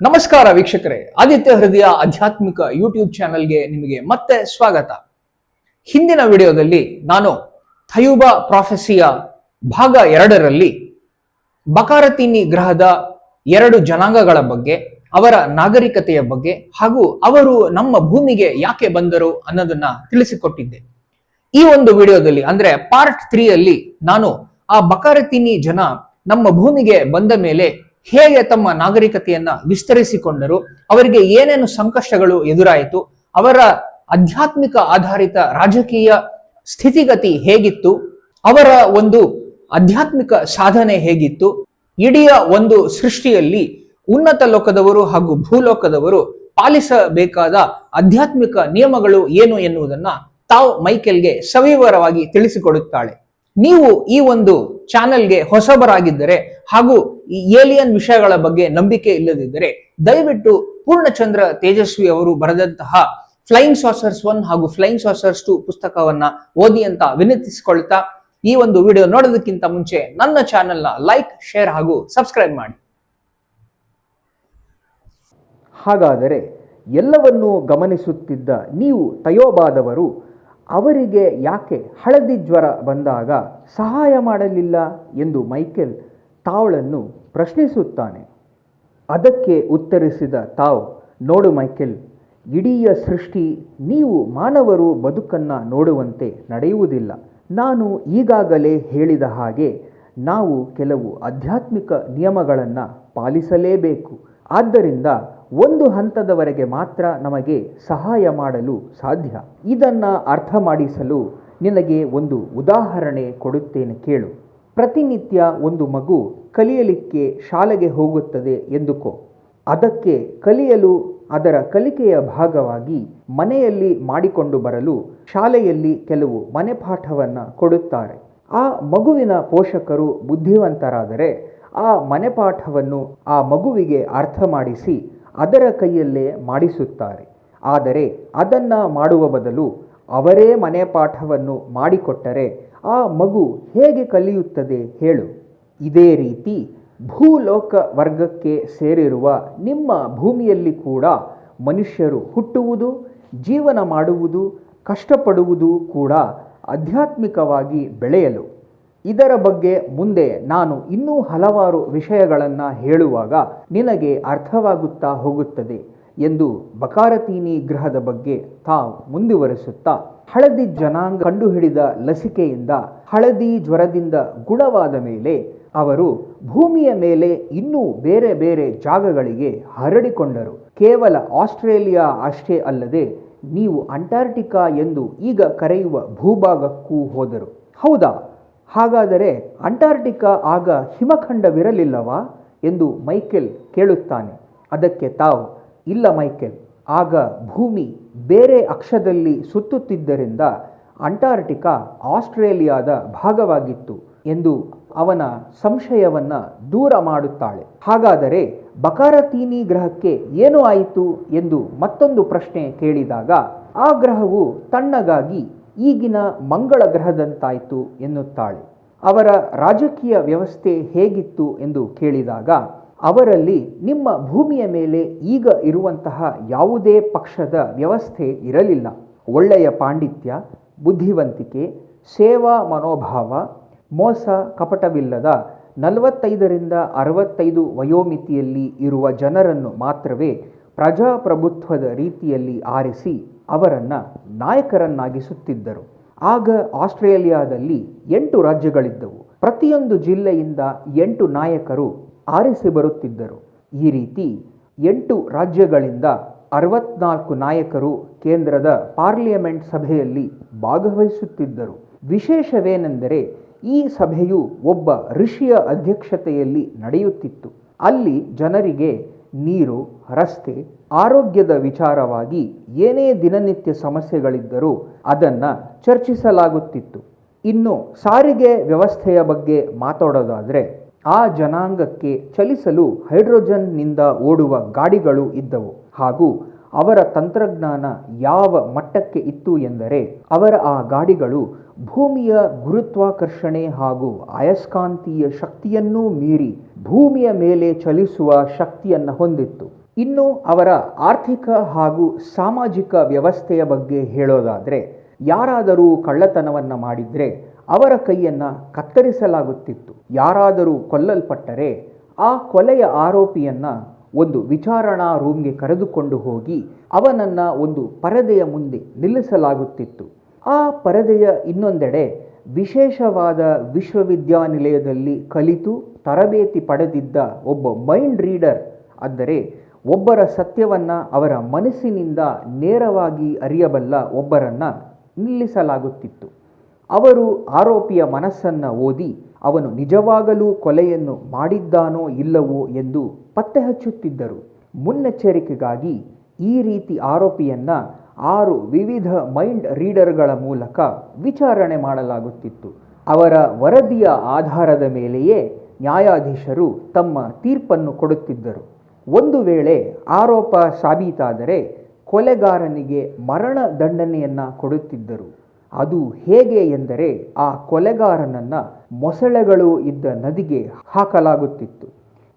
ನಮಸ್ಕಾರ ವೀಕ್ಷಕರೇ. ಆದಿತ್ಯ ಹೃದಯ ಆಧ್ಯಾತ್ಮಿಕ ಯೂಟ್ಯೂಬ್ ಚಾನೆಲ್ಗೆ ನಿಮಗೆ ಮತ್ತೆ ಸ್ವಾಗತ. ಹಿಂದಿನ ವಿಡಿಯೋದಲ್ಲಿ ನಾನು ಥಯೂಬ ಪ್ರಾಫೆಸಿಯ ಭಾಗ ಎರಡರಲ್ಲಿ ಬಕಾರತೀನಿ ಗ್ರಹದ ಎರಡು ಜನಾಂಗಗಳ ಬಗ್ಗೆ, ಅವರ ನಾಗರಿಕತೆಯ ಬಗ್ಗೆ ಹಾಗೂ ಅವರು ನಮ್ಮ ಭೂಮಿಗೆ ಯಾಕೆ ಬಂದರು ಅನ್ನೋದನ್ನ ತಿಳಿಸಿಕೊಟ್ಟಿದ್ದೆ. ಈ ಒಂದು ವಿಡಿಯೋದಲ್ಲಿ ಅಂದ್ರೆ ಪಾರ್ಟ್ ತ್ರೀಯಲ್ಲಿ ನಾನು ಆ ಬಕಾರತೀನಿ ಜನ ನಮ್ಮ ಭೂಮಿಗೆ ಬಂದ ಮೇಲೆ ಹೇಗೆ ತಮ್ಮ ನಾಗರಿಕತೆಯನ್ನ ವಿಸ್ತರಿಸಿಕೊಂಡರು, ಅವರಿಗೆ ಏನೇನು ಸಂಕಷ್ಟಗಳು ಎದುರಾಯಿತು, ಅವರ ಆಧ್ಯಾತ್ಮಿಕ ಆಧಾರಿತ ರಾಜಕೀಯ ಸ್ಥಿತಿಗತಿ ಹೇಗಿತ್ತು, ಅವರ ಒಂದು ಆಧ್ಯಾತ್ಮಿಕ ಸಾಧನೆ ಹೇಗಿತ್ತು, ಇಡೀ ಒಂದು ಸೃಷ್ಟಿಯಲ್ಲಿ ಉನ್ನತ ಲೋಕದವರು ಹಾಗೂ ಭೂಲೋಕದವರು ಪಾಲಿಸಬೇಕಾದ ಆಧ್ಯಾತ್ಮಿಕ ನಿಯಮಗಳು ಏನು ಎನ್ನುವುದನ್ನ ತಾವು ಮೈಕೆಲ್ಗೆ ಸವಿವರವಾಗಿ ತಿಳಿಸಿಕೊಡುತ್ತಾಳೆ. ನೀವು ಈ ಒಂದು ಚಾನೆಲ್ಗೆ ಹೊಸಬರಾಗಿದ್ದರೆ ಹಾಗೂ ಈ ಏಲಿಯನ್ ವಿಷಯಗಳ ಬಗ್ಗೆ ನಂಬಿಕೆ ಇಲ್ಲದಿದ್ದರೆ, ದಯವಿಟ್ಟು ಪೂರ್ಣಚಂದ್ರ ತೇಜಸ್ವಿ ಅವರು ಬರೆದಂತಹ ಫ್ಲೈಯಿಂಗ್ ಸಾಸರ್ಸ್ ಒನ್ ಹಾಗೂ ಫ್ಲೈಯಿಂಗ್ ಸಾಸರ್ಸ್ ಟು ಪುಸ್ತಕವನ್ನ ಓದಿ ಅಂತ ವಿನಂತಿಸಿಕೊಳ್ತಾ ಈ ಒಂದು ವಿಡಿಯೋ ನೋಡೋದಕ್ಕಿಂತ ಮುಂಚೆ ನನ್ನ ಚಾನೆಲ್ನ ಲೈಕ್, ಶೇರ್ ಹಾಗೂ ಸಬ್ಸ್ಕ್ರೈಬ್ ಮಾಡಿ. ಹಾಗಾದರೆ ಎಲ್ಲವನ್ನೂ ಗಮನಿಸುತ್ತಿದ್ದ ನೀವು ತಯೋಬಾದವರು ಅವರಿಗೆ ಯಾಕೆ ಹಳದಿ ಜ್ವರ ಬಂದಾಗ ಸಹಾಯ ಮಾಡಲಿಲ್ಲ ಎಂದು ಮೈಕೆಲ್ ತಾವಳನ್ನು ಪ್ರಶ್ನಿಸುತ್ತಾನೆ. ಅದಕ್ಕೆ ಉತ್ತರಿಸಿದ ತಾವ್, ನೋಡು ಮೈಕೆಲ್, ಇಡೀ ಸೃಷ್ಟಿ ನೀವು ಮಾನವರು ಬದುಕನ್ನು ನೋಡುವಂತೆ ನಡೆಯುವುದಿಲ್ಲ. ನಾನು ಈಗಾಗಲೇ ಹೇಳಿದ ಹಾಗೆ ನಾವು ಕೆಲವು ಆಧ್ಯಾತ್ಮಿಕ ನಿಯಮಗಳನ್ನು ಪಾಲಿಸಲೇಬೇಕು. ಆದ್ದರಿಂದ ಒಂದು ಹಂತದವರೆಗೆ ಮಾತ್ರ ನಮಗೆ ಸಹಾಯ ಮಾಡಲು ಸಾಧ್ಯ. ಇದನ್ನು ಅರ್ಥ ಮಾಡಿಸಲು ನಿನಗೆ ಒಂದು ಉದಾಹರಣೆ ಕೊಡುತ್ತೇನೆ ಕೇಳು. ಪ್ರತಿನಿತ್ಯ ಒಂದು ಮಗು ಕಲಿಯಲಿಕ್ಕೆ ಶಾಲೆಗೆ ಹೋಗುತ್ತದೆ ಎಂದುಕೋ. ಅದಕ್ಕೆ ಕಲಿಯಲು ಅದರ ಕಲಿಕೆಯ ಭಾಗವಾಗಿ ಮನೆಯಲ್ಲಿ ಮಾಡಿಕೊಂಡು ಬರಲು ಶಾಲೆಯಲ್ಲಿ ಕೆಲವು ಮನೆಪಾಠವನ್ನು ಕೊಡುತ್ತಾರೆ. ಆ ಮಗುವಿನ ಪೋಷಕರು ಬುದ್ಧಿವಂತರಾದರೆ ಆ ಮನೆಪಾಠವನ್ನು ಆ ಮಗುವಿಗೆ ಅರ್ಥ ಮಾಡಿಸಿ ಅದರ ಕೈಯಲ್ಲೇ ಮಾಡಿಸುತ್ತಾರೆ. ಆದರೆ ಅದನ್ನು ಮಾಡುವ ಬದಲು ಅವರೇ ಮನೆ ಪಾಠವನ್ನು ಮಾಡಿಕೊಟ್ಟರೆ ಆ ಮಗು ಹೇಗೆ ಕಲಿಯುತ್ತದೆ ಹೇಳು. ಇದೇ ರೀತಿ ಭೂಲೋಕ ವರ್ಗಕ್ಕೆ ಸೇರಿರುವ ನಿಮ್ಮ ಭೂಮಿಯಲ್ಲಿ ಕೂಡ ಮನುಷ್ಯರು ಹುಟ್ಟುವುದು, ಜೀವನ ಮಾಡುವುದು, ಕಷ್ಟಪಡುವುದು ಕೂಡ ಆಧ್ಯಾತ್ಮಿಕವಾಗಿ ಬೆಳೆಯಲು. ಇದರ ಬಗ್ಗೆ ಮುಂದೆ ನಾನು ಇನ್ನೂ ಹಲವಾರು ವಿಷಯಗಳನ್ನು ಹೇಳುವಾಗ ನಿನಗೆ ಅರ್ಥವಾಗುತ್ತಾ ಹೋಗುತ್ತದೆ ಎಂದು ಬಕಾರತೀನಿ ಗ್ರಹದ ಬಗ್ಗೆ ತಾವು ಮುಂದುವರೆಸುತ್ತಾ, ಹಳದಿ ಜನಾಂಗ ಕಂಡುಹಿಡಿದ ಲಸಿಕೆಯಿಂದ ಹಳದಿ ಜ್ವರದಿಂದ ಗುಣವಾದ ಮೇಲೆ ಅವರು ಭೂಮಿಯ ಮೇಲೆ ಇನ್ನೂ ಬೇರೆ ಬೇರೆ ಜಾಗಗಳಿಗೆ ಹರಡಿಕೊಂಡರು. ಕೇವಲ ಆಸ್ಟ್ರೇಲಿಯಾ ಅಷ್ಟೇ ಅಲ್ಲದೆ ನೀವು ಅಂಟಾರ್ಟಿಕಾ ಎಂದು ಈಗ ಕರೆಯುವ ಭೂಭಾಗಕ್ಕೂ ಹೋದರು. ಹೌದಾ? ಹಾಗಾದರೆ ಅಂಟಾರ್ಟಿಕಾ ಆಗ ಹಿಮಖಂಡವಿರಲಿಲ್ಲವಾ ಎಂದು ಮೈಕೆಲ್ ಕೇಳುತ್ತಾನೆ. ಅದಕ್ಕೆ ತಾವು, ಇಲ್ಲ ಮೈಕೆಲ್, ಆಗ ಭೂಮಿ ಬೇರೆ ಅಕ್ಷದಲ್ಲಿ ಸುತ್ತುತ್ತಿದ್ದರಿಂದ ಅಂಟಾರ್ಟಿಕಾ ಆಸ್ಟ್ರೇಲಿಯಾದ ಭಾಗವಾಗಿತ್ತು ಎಂದು ಅವನ ಸಂಶಯವನ್ನು ದೂರ ಮಾಡುತ್ತಾಳೆ. ಹಾಗಾದರೆ ಬಕಾರತೀನಿ ಗ್ರಹಕ್ಕೆ ಏನು ಆಯಿತು ಎಂದು ಮತ್ತೊಂದು ಪ್ರಶ್ನೆ ಕೇಳಿದಾಗ, ಆ ಗ್ರಹವು ತಣ್ಣಗಾಗಿ ಈಗಿನ ಮಂಗಳ ಗ್ರಹದಂತಾಯಿತು ಎನ್ನುತ್ತಾಳೆ. ಅವರ ರಾಜಕೀಯ ವ್ಯವಸ್ಥೆ ಹೇಗಿತ್ತು ಎಂದು ಕೇಳಿದಾಗ, ಅವರಲ್ಲಿ ನಿಮ್ಮ ಭೂಮಿಯ ಮೇಲೆ ಈಗ ಇರುವಂತಹ ಯಾವುದೇ ಪಕ್ಷದ ವ್ಯವಸ್ಥೆ ಇರಲಿಲ್ಲ. ಒಳ್ಳೆಯ ಪಾಂಡಿತ್ಯ, ಬುದ್ಧಿವಂತಿಕೆ, ಸೇವಾ ಮನೋಭಾವ, ಮೋಸ ಕಪಟವಿಲ್ಲದ ನಲವತ್ತೈದರಿಂದ ಅರವತ್ತೈದು ವಯೋಮಿತಿಯಲ್ಲಿ ಇರುವ ಜನರನ್ನು ಮಾತ್ರವೇ ಪ್ರಜಾಪ್ರಭುತ್ವದ ರೀತಿಯಲ್ಲಿ ಆರಿಸಿ ಅವರನ್ನು ನಾಯಕರನ್ನಾಗಿಸುತ್ತಿದ್ದರು. ಆಗ ಆಸ್ಟ್ರೇಲಿಯಾದಲ್ಲಿ ಎಂಟು ರಾಜ್ಯಗಳಿದ್ದವು. ಪ್ರತಿಯೊಂದು ಜಿಲ್ಲೆಯಿಂದ ಎಂಟು ನಾಯಕರು ಆರಿಸಿ ಬರುತ್ತಿದ್ದರು. ಈ ರೀತಿ ಎಂಟು ರಾಜ್ಯಗಳಿಂದ ಅರವತ್ನಾಲ್ಕು ನಾಯಕರು ಕೇಂದ್ರದ ಪಾರ್ಲಿಯಮೆಂಟ್ ಸಭೆಯಲ್ಲಿ ಭಾಗವಹಿಸುತ್ತಿದ್ದರು. ವಿಶೇಷವೇನೆಂದರೆ ಈ ಸಭೆಯು ಒಬ್ಬ ಋಷಿಯ ಅಧ್ಯಕ್ಷತೆಯಲ್ಲಿ ನಡೆಯುತ್ತಿತ್ತು. ಅಲ್ಲಿ ಜನರಿಗೆ ನೀರು, ರಸ್ತೆ, ಆರೋಗ್ಯದ ವಿಚಾರವಾಗಿ ಏನೇ ದಿನನಿತ್ಯ ಸಮಸ್ಯೆಗಳಿದ್ದರೂ ಅದನ್ನು ಚರ್ಚಿಸಲಾಗುತ್ತಿತ್ತು. ಇನ್ನು ಸಾರಿಗೆ ವ್ಯವಸ್ಥೆಯ ಬಗ್ಗೆ ಮಾತಾಡೋದಾದರೆ, ಆ ಜನಾಂಗಕ್ಕೆ ಚಲಿಸಲು ಹೈಡ್ರೋಜನ್ನಿಂದ ಓಡುವ ಗಾಡಿಗಳು ಇದ್ದವು ಹಾಗೂ ಅವರ ತಂತ್ರಜ್ಞಾನ ಯಾವ ಮಟ್ಟಕ್ಕೆ ಇತ್ತು ಎಂದರೆ, ಅವರ ಆ ಗಾಡಿಗಳು ಭೂಮಿಯ ಗುರುತ್ವಾಕರ್ಷಣೆ ಹಾಗೂ ಅಯಸ್ಕಾಂತೀಯ ಶಕ್ತಿಯನ್ನೂ ಮೀರಿ ಭೂಮಿಯ ಮೇಲೆ ಚಲಿಸುವ ಶಕ್ತಿಯನ್ನು ಹೊಂದಿತ್ತು. ಇನ್ನು ಅವರ ಆರ್ಥಿಕ ಹಾಗೂ ಸಾಮಾಜಿಕ ವ್ಯವಸ್ಥೆಯ ಬಗ್ಗೆ ಹೇಳೋದಾದರೆ, ಯಾರಾದರೂ ಕಳ್ಳತನವನ್ನು ಮಾಡಿದರೆ ಅವರ ಕೈಯನ್ನು ಕತ್ತರಿಸಲಾಗುತ್ತಿತ್ತು. ಯಾರಾದರೂ ಕೊಲ್ಲಲ್ಪಟ್ಟರೆ ಆ ಕೊಲೆಯ ಆರೋಪಿಯನ್ನು ಒಂದು ವಿಚಾರಣಾ ರೂಮ್ಗೆ ಕರೆದುಕೊಂಡು ಹೋಗಿ ಅವನನ್ನು ಒಂದು ಪರದೆಯ ಮುಂದೆ ನಿಲ್ಲಿಸಲಾಗುತ್ತಿತ್ತು. ಆ ಪರದೆಯ ಇನ್ನೊಂದೆಡೆ ವಿಶೇಷವಾದ ವಿಶ್ವವಿದ್ಯಾನಿಲಯದಲ್ಲಿ ಕಲಿತು ತರಬೇತಿ ಪಡೆದಿದ್ದ ಒಬ್ಬ ಮೈಂಡ್ ರೀಡರ್ ಅಂದರೆ ಒಬ್ಬರ ಸತ್ಯವನ್ನು ಅವರ ಮನಸ್ಸಿನಿಂದ ನೇರವಾಗಿ ಅರಿಯಬಲ್ಲ ಒಬ್ಬರನ್ನು ನಿಲ್ಲಿಸಲಾಗುತ್ತಿತ್ತು. ಅವರು ಆರೋಪಿಯ ಮನಸ್ಸನ್ನು ಓದಿ ಅವನು ನಿಜವಾಗಲೂ ಕೊಲೆಯನ್ನು ಮಾಡಿದ್ದಾನೋ ಇಲ್ಲವೋ ಎಂದು ಪತ್ತೆ ಹಚ್ಚುತ್ತಿದ್ದರು ಮುನ್ನೆಚ್ಚರಿಕೆಗಾಗಿ ಈ ರೀತಿ ಆರೋಪಿಯನ್ನ ಆರು ವಿವಿಧ ಮೈಂಡ್ ರೀಡರ್ಗಳ ಮೂಲಕ ವಿಚಾರಣೆ ಮಾಡಲಾಗುತ್ತಿತ್ತು. ಅವರ ವರದಿಯ ಆಧಾರದ ಮೇಲೆಯೇ ನ್ಯಾಯಾಧೀಶರು ತಮ್ಮ ತೀರ್ಪನ್ನು ಕೊಡುತ್ತಿದ್ದರು. ಒಂದು ವೇಳೆ ಆರೋಪ ಸಾಬೀತಾದರೆ ಕೊಲೆಗಾರನಿಗೆ ಮರಣ ದಂಡನೆಯನ್ನು ಕೊಡುತ್ತಿದ್ದರು. ಅದು ಹೇಗೆ ಎಂದರೆ ಆ ಕೊಲೆಗಾರನನ್ನು ಮೊಸಳೆಗಳು ಇದ್ದ ನದಿಗೆ ಹಾಕಲಾಗುತ್ತಿತ್ತು.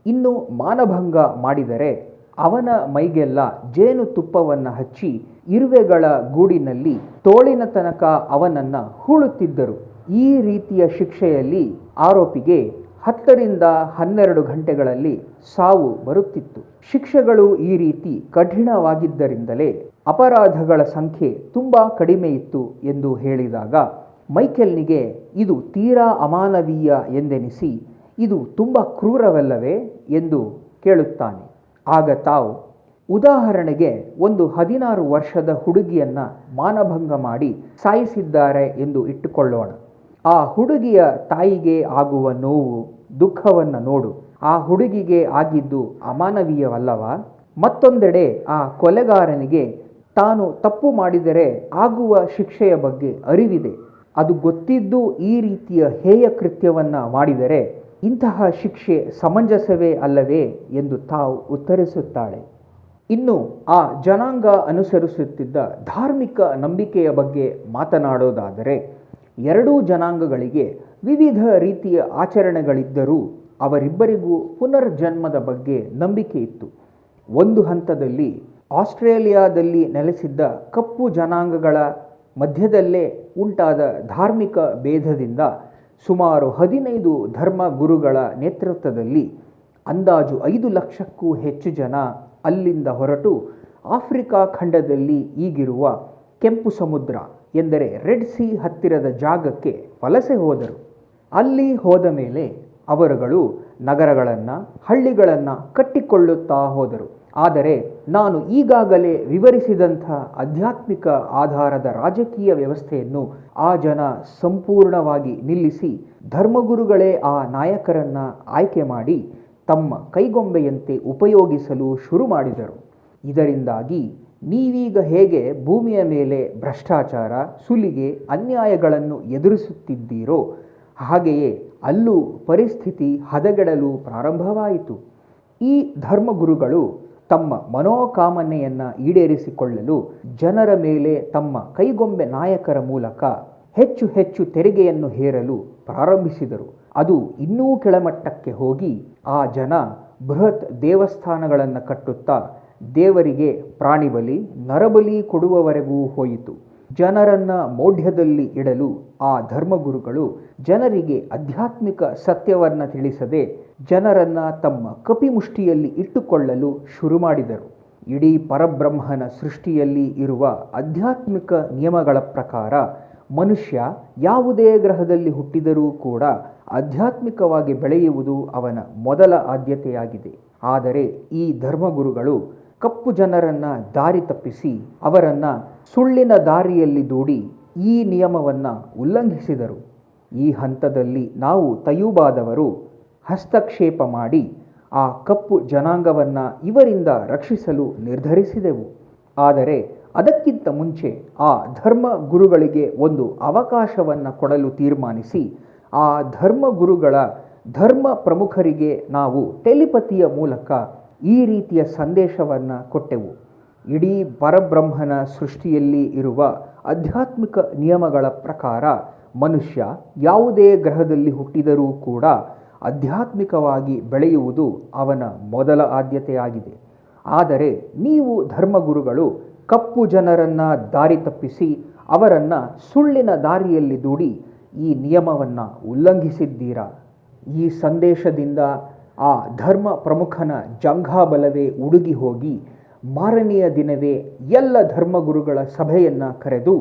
ಇನ್ನು ಮಾನಭಂಗ ಮಾಡಿದರೆ ಅವನ ಮೈಗೆಲ್ಲ ಜೇನು ತುಪ್ಪವನ್ನು ಹಚ್ಚಿ ಇರುವೆಗಳ ಗೂಡಿನಲ್ಲಿ ತೋಳಿನ ತನಕ ಅವನನ್ನು ಹೂಳುತ್ತಿದ್ದರು. ಈ ರೀತಿಯ ಶಿಕ್ಷೆಯಲ್ಲಿ ಆರೋಪಿಗೆ ಹತ್ತರಿಂದ ಹನ್ನೆರಡು ಗಂಟೆಗಳಲ್ಲಿ ಸಾವು ಬರುತ್ತಿತ್ತು. ಶಿಕ್ಷೆಗಳು ಈ ರೀತಿ ಕಠಿಣವಾಗಿದ್ದರಿಂದಲೇ ಅಪರಾಧಗಳ ಸಂಖ್ಯೆ ತುಂಬ ಕಡಿಮೆ ಇತ್ತು ಎಂದು ಹೇಳಿದಾಗ ಮೈಕೆಲ್ನಿಗೆ ಇದು ತೀರಾ ಅಮಾನವೀಯ ಎಂದೆನಿಸಿ, ಇದು ತುಂಬ ಕ್ರೂರವಲ್ಲವೇ ಎಂದು ಕೇಳುತ್ತಾನೆ. ಆಗ ತಾವು ಉದಾಹರಣೆಗೆ ಒಂದು ಹದಿನಾರು ವರ್ಷದ ಹುಡುಗಿಯನ್ನು ಮಾನಭಂಗ ಮಾಡಿ ಸಾಯಿಸಿದ್ದಾರೆ ಎಂದು ಇಟ್ಟುಕೊಳ್ಳೋಣ. ಆ ಹುಡುಗಿಯ ತಾಯಿಗೆ ಆಗುವ ನೋವು, ದುಃಖವನ್ನು ನೋಡು. ಆ ಹುಡುಗಿಗೆ ಆಗಿದ್ದು ಅಮಾನವೀಯವಲ್ಲವಾ? ಮತ್ತೊಂದೆಡೆ ಆ ಕೊಲೆಗಾರನಿಗೆ ತಾನು ತಪ್ಪು ಮಾಡಿದರೆ ಆಗುವ ಶಿಕ್ಷೆಯ ಬಗ್ಗೆ ಅರಿವಿದೆ. ಅದು ಗೊತ್ತಿದ್ದು ಈ ರೀತಿಯ ಹೇಯ ಕೃತ್ಯವನ್ನು ಮಾಡಿದರೆ ಇಂತಹ ಶಿಕ್ಷೆ ಸಮಂಜಸವೇ ಅಲ್ಲವೇ ಎಂದು ತಾವು ಉತ್ತರಿಸುತ್ತಾಳೆ. ಇನ್ನು ಆ ಜನಾಂಗ ಅನುಸರಿಸುತ್ತಿದ್ದ ಧಾರ್ಮಿಕ ನಂಬಿಕೆಯ ಬಗ್ಗೆ ಮಾತನಾಡೋದಾದರೆ, ಎರಡೂ ಜನಾಂಗಗಳಿಗೆ ವಿವಿಧ ರೀತಿಯ ಆಚರಣೆಗಳಿದ್ದರೂ ಅವರಿಬ್ಬರಿಗೂ ಪುನರ್ಜನ್ಮದ ಬಗ್ಗೆ ನಂಬಿಕೆ ಇತ್ತು. ಒಂದು ಹಂತದಲ್ಲಿ ಆಸ್ಟ್ರೇಲಿಯಾದಲ್ಲಿ ನೆಲೆಸಿದ್ದ ಕಪ್ಪು ಜನಾಂಗಗಳ ಮಧ್ಯದಲ್ಲೇ ಉಂಟಾದ ಧಾರ್ಮಿಕ ಭೇದದಿಂದ ಸುಮಾರು ಹದಿನೈದು ಧರ್ಮ ಗುರುಗಳ ನೇತೃತ್ವದಲ್ಲಿ ಅಂದಾಜು ಐದು ಲಕ್ಷಕ್ಕೂ ಹೆಚ್ಚು ಜನ ಅಲ್ಲಿಂದ ಹೊರಟು ಆಫ್ರಿಕಾ ಖಂಡದಲ್ಲಿ ಈಗಿರುವ ಕೆಂಪು ಸಮುದ್ರ ಎಂದರೆ ರೆಡ್ ಸಿ ಹತ್ತಿರದ ಜಾಗಕ್ಕೆ ವಲಸೆ ಹೋದರು. ಅಲ್ಲಿ ಹೋದ ಮೇಲೆ ಅವರುಗಳು ನಗರಗಳನ್ನು, ಹಳ್ಳಿಗಳನ್ನು ಕಟ್ಟಿಕೊಳ್ಳುತ್ತಾ ಹೋದರು. ಆದರೆ ನಾನು ಈಗಾಗಲೇ ವಿವರಿಸಿದಂಥ ಆಧ್ಯಾತ್ಮಿಕ ಆಧಾರದ ರಾಜಕೀಯ ವ್ಯವಸ್ಥೆಯನ್ನು ಆ ಜನ ಸಂಪೂರ್ಣವಾಗಿ ನಿಲ್ಲಿಸಿ ಧರ್ಮಗುರುಗಳೇ ಆ ನಾಯಕರನ್ನು ಆಯ್ಕೆ ಮಾಡಿ ತಮ್ಮ ಕೈಗೊಂಬೆಯಂತೆ ಉಪಯೋಗಿಸಲು ಶುರು ಮಾಡಿದರು. ಇದರಿಂದಾಗಿ ನೀವೀಗ ಹೇಗೆ ಭೂಮಿಯ ಮೇಲೆ ಭ್ರಷ್ಟಾಚಾರ, ಸುಲಿಗೆ, ಅನ್ಯಾಯಗಳನ್ನು ಎದುರಿಸುತ್ತಿದ್ದೀರೋ, ಹಾಗೆಯೇ ಅಲ್ಲೂ ಪರಿಸ್ಥಿತಿ ಹದಗೆಡಲು ಪ್ರಾರಂಭವಾಯಿತು. ಈ ಧರ್ಮಗುರುಗಳು ತಮ್ಮ ಮನೋಕಾಮನೆಯನ್ನು ಈಡೇರಿಸಿಕೊಳ್ಳಲು ಜನರ ಮೇಲೆ ತಮ್ಮ ಕೈಗೊಂಬೆ ನಾಯಕರ ಮೂಲಕ ಹೆಚ್ಚು ಹೆಚ್ಚು ತೆರಿಗೆಯನ್ನು ಹೇರಲು ಪ್ರಾರಂಭಿಸಿದರು. ಅದು ಇನ್ನೂ ಕೆಳಮಟ್ಟಕ್ಕೆ ಹೋಗಿ ಆ ಜನ ಬೃಹತ್ ದೇವಸ್ಥಾನಗಳನ್ನು ಕಟ್ಟುತ್ತಾ ದೇವರಿಗೆ ಪ್ರಾಣಿಬಲಿ, ನರಬಲಿ ಕೊಡುವವರೆಗೂ ಹೋಯಿತು. ಜನರನ್ನು ಮೌಢ್ಯದಲ್ಲಿ ಇಡಲು ಆ ಧರ್ಮಗುರುಗಳು ಜನರಿಗೆ ಆಧ್ಯಾತ್ಮಿಕ ಸತ್ಯವನ್ನು ತಿಳಿಸದೆ ಜನರನ್ನ ತಮ್ಮ ಕಪಿಮುಷ್ಟಿಯಲ್ಲಿ ಇಟ್ಟುಕೊಳ್ಳಲು ಶುರು ಮಾಡಿದರು. ಇಡೀ ಪರಬ್ರಹ್ಮನ ಸೃಷ್ಟಿಯಲ್ಲಿ ಇರುವ ಆಧ್ಯಾತ್ಮಿಕ ನಿಯಮಗಳ ಪ್ರಕಾರ ಮನುಷ್ಯ ಯಾವುದೇ ಗ್ರಹದಲ್ಲಿ ಹುಟ್ಟಿದರೂ ಕೂಡ ಆಧ್ಯಾತ್ಮಿಕವಾಗಿ ಬೆಳೆಯುವುದು ಅವನ ಮೊದಲ ಆದ್ಯತೆಯಾಗಿದೆ. ಆದರೆ ಈ ಧರ್ಮಗುರುಗಳು ಕಪ್ಪು ಜನರನ್ನ ದಾರಿ ತಪ್ಪಿಸಿ ಅವರನ್ನು ಸುಳ್ಳಿನ ದಾರಿಯಲ್ಲಿ ದೂಡಿ ಈ ನಿಯಮವನ್ನು ಉಲ್ಲಂಘಿಸಿದರು. ಈ ಹಂತದಲ್ಲಿ ನಾವು ತಯೂಬಾದವರು ಹಸ್ತಕ್ಷೇಪ ಮಾಡಿ ಆ ಕಪ್ಪು ಜನಾಂಗವನ್ನು ಇವರಿಂದ ರಕ್ಷಿಸಲು ನಿರ್ಧರಿಸಿದೆವು. ಆದರೆ ಅದಕ್ಕಿಂತ ಮುಂಚೆ ಆ ಧರ್ಮ ಗುರುಗಳಿಗೆ ಒಂದು ಅವಕಾಶವನ್ನು ಕೊಡಲು ತೀರ್ಮಾನಿಸಿ ಆ ಧರ್ಮ ಗುರುಗಳ ಧರ್ಮ ಪ್ರಮುಖರಿಗೆ ನಾವು ಟೆಲಿಪತಿಯ ಮೂಲಕ ಈ ರೀತಿಯ ಸಂದೇಶವನ್ನು ಕೊಟ್ಟೆವು. ಇಡೀ ಪರಬ್ರಹ್ಮನ ಸೃಷ್ಟಿಯಲ್ಲಿ ಇರುವ ಆಧ್ಯಾತ್ಮಿಕ ನಿಯಮಗಳ ಪ್ರಕಾರ ಮನುಷ್ಯ ಯಾವುದೇ ಗ್ರಹದಲ್ಲಿ ಹುಟ್ಟಿದರೂ ಕೂಡ ಆಧ್ಯಾತ್ಮಿಕವಾಗಿ ಬೆಳೆಯುವುದು ಅವನ ಮೊದಲ ಆದ್ಯತೆಯಾಗಿದೆ. ಆದರೆ ನೀವು ಧರ್ಮಗುರುಗಳು ಕಪ್ಪು ಜನರನ್ನು ದಾರಿ ತಪ್ಪಿಸಿ ಅವರನ್ನು ಸುಳ್ಳಿನ ದಾರಿಯಲ್ಲಿ ದೂಡಿ ಈ ನಿಯಮವನ್ನು ಉಲ್ಲಂಘಿಸಿದ್ದೀರಾ? ಈ ಸಂದೇಶದಿಂದ ಆ ಧರ್ಮ ಪ್ರಮುಖನ ಜಂಘಾಬಲವೇ ಉಡುಗಿ ಹೋಗಿ ಮಾರನೆಯ ದಿನವೇ ಎಲ್ಲ ಧರ್ಮಗುರುಗಳ ಸಭೆಯನ್ನು ಕರೆದು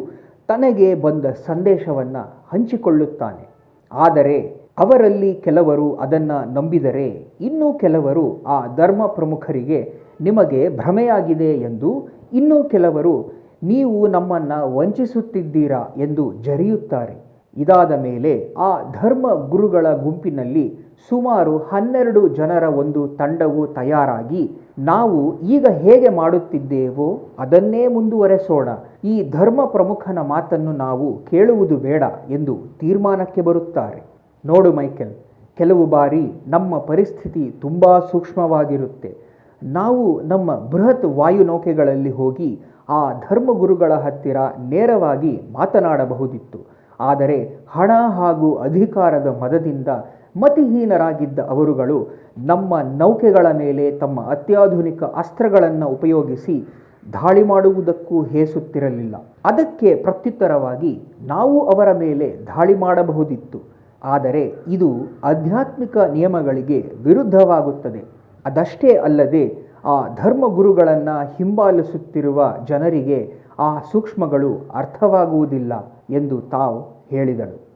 ತನಗೆ ಬಂದ ಸಂದೇಶವನ್ನು ಹಂಚಿಕೊಳ್ಳುತ್ತಾನೆ. ಆದರೆ ಅವರಲ್ಲಿ ಕೆಲವರು ಅದನ್ನು ನಂಬಿದರೆ ಇನ್ನೂ ಕೆಲವರು ಆ ಧರ್ಮ ಪ್ರಮುಖರಿಗೆ ನಿಮಗೆ ಭ್ರಮೆಯಾಗಿದೆ ಎಂದು ಇನ್ನೂ ಕೆಲವರು ನೀವು ನಮ್ಮನ್ನು ವಂಚಿಸುತ್ತಿದ್ದೀರಾ ಎಂದು ಜರಿಯುತ್ತಾರೆ. ಇದಾದ ಮೇಲೆ ಆ ಧರ್ಮ ಗುರುಗಳ ಗುಂಪಿನಲ್ಲಿ ಸುಮಾರು ಹನ್ನೆರಡು ಜನರ ಒಂದು ತಂಡವು ತಯಾರಾಗಿ, ನಾವು ಈಗ ಹೇಗೆ ಮಾಡುತ್ತಿದ್ದೇವೋ ಅದನ್ನೇ ಮುಂದುವರೆಸೋಣ. ಈ ಧರ್ಮ ಪ್ರಮುಖನ ಮಾತನ್ನು ನಾವು ಕೇಳುವುದು ಬೇಡ ಎಂದು ತೀರ್ಮಾನಕ್ಕೆ ಬರುತ್ತಾರೆ. ನೋಡು ಮೈಕೆಲ್, ಕೆಲವು ಬಾರಿ ನಮ್ಮ ಪರಿಸ್ಥಿತಿ ತುಂಬ ಸೂಕ್ಷ್ಮವಾಗಿರುತ್ತೆ. ನಾವು ನಮ್ಮ ಬೃಹತ್ ವಾಯುನೌಕೆಗಳಲ್ಲಿ ಹೋಗಿ ಆ ಧರ್ಮಗುರುಗಳ ಹತ್ತಿರ ನೇರವಾಗಿ ಮಾತನಾಡಬಹುದಿತ್ತು. ಆದರೆ ಹಣ ಹಾಗೂ ಅಧಿಕಾರದ ಮದದಿಂದ ಮತಿಹೀನರಾಗಿದ್ದ ಅವರುಗಳು ನಮ್ಮ ನೌಕೆಗಳ ಮೇಲೆ ತಮ್ಮ ಅತ್ಯಾಧುನಿಕ ಅಸ್ತ್ರಗಳನ್ನು ಉಪಯೋಗಿಸಿ ದಾಳಿ ಮಾಡುವುದಕ್ಕೂ ಹೇಸುತ್ತಿರಲಿಲ್ಲ. ಅದಕ್ಕೆ ಪ್ರತ್ಯುತ್ತರವಾಗಿ ನಾವು ಅವರ ಮೇಲೆ ದಾಳಿ ಮಾಡಬಹುದಿತ್ತು. ಆದರೆ ಇದು ಆಧ್ಯಾತ್ಮಿಕ ನಿಯಮಗಳಿಗೆ ವಿರುದ್ಧವಾಗುತ್ತದೆ. ಅದಷ್ಟೇ ಅಲ್ಲದೆ ಆ ಧರ್ಮಗುರುಗಳನ್ನು ಹಿಂಬಾಲಿಸುತ್ತಿರುವ ಜನರಿಗೆ ಆ ಸೂಕ್ಷ್ಮಗಳು ಅರ್ಥವಾಗುವುದಿಲ್ಲ ಎಂದು ತಾವು ಹೇಳಿದಳು.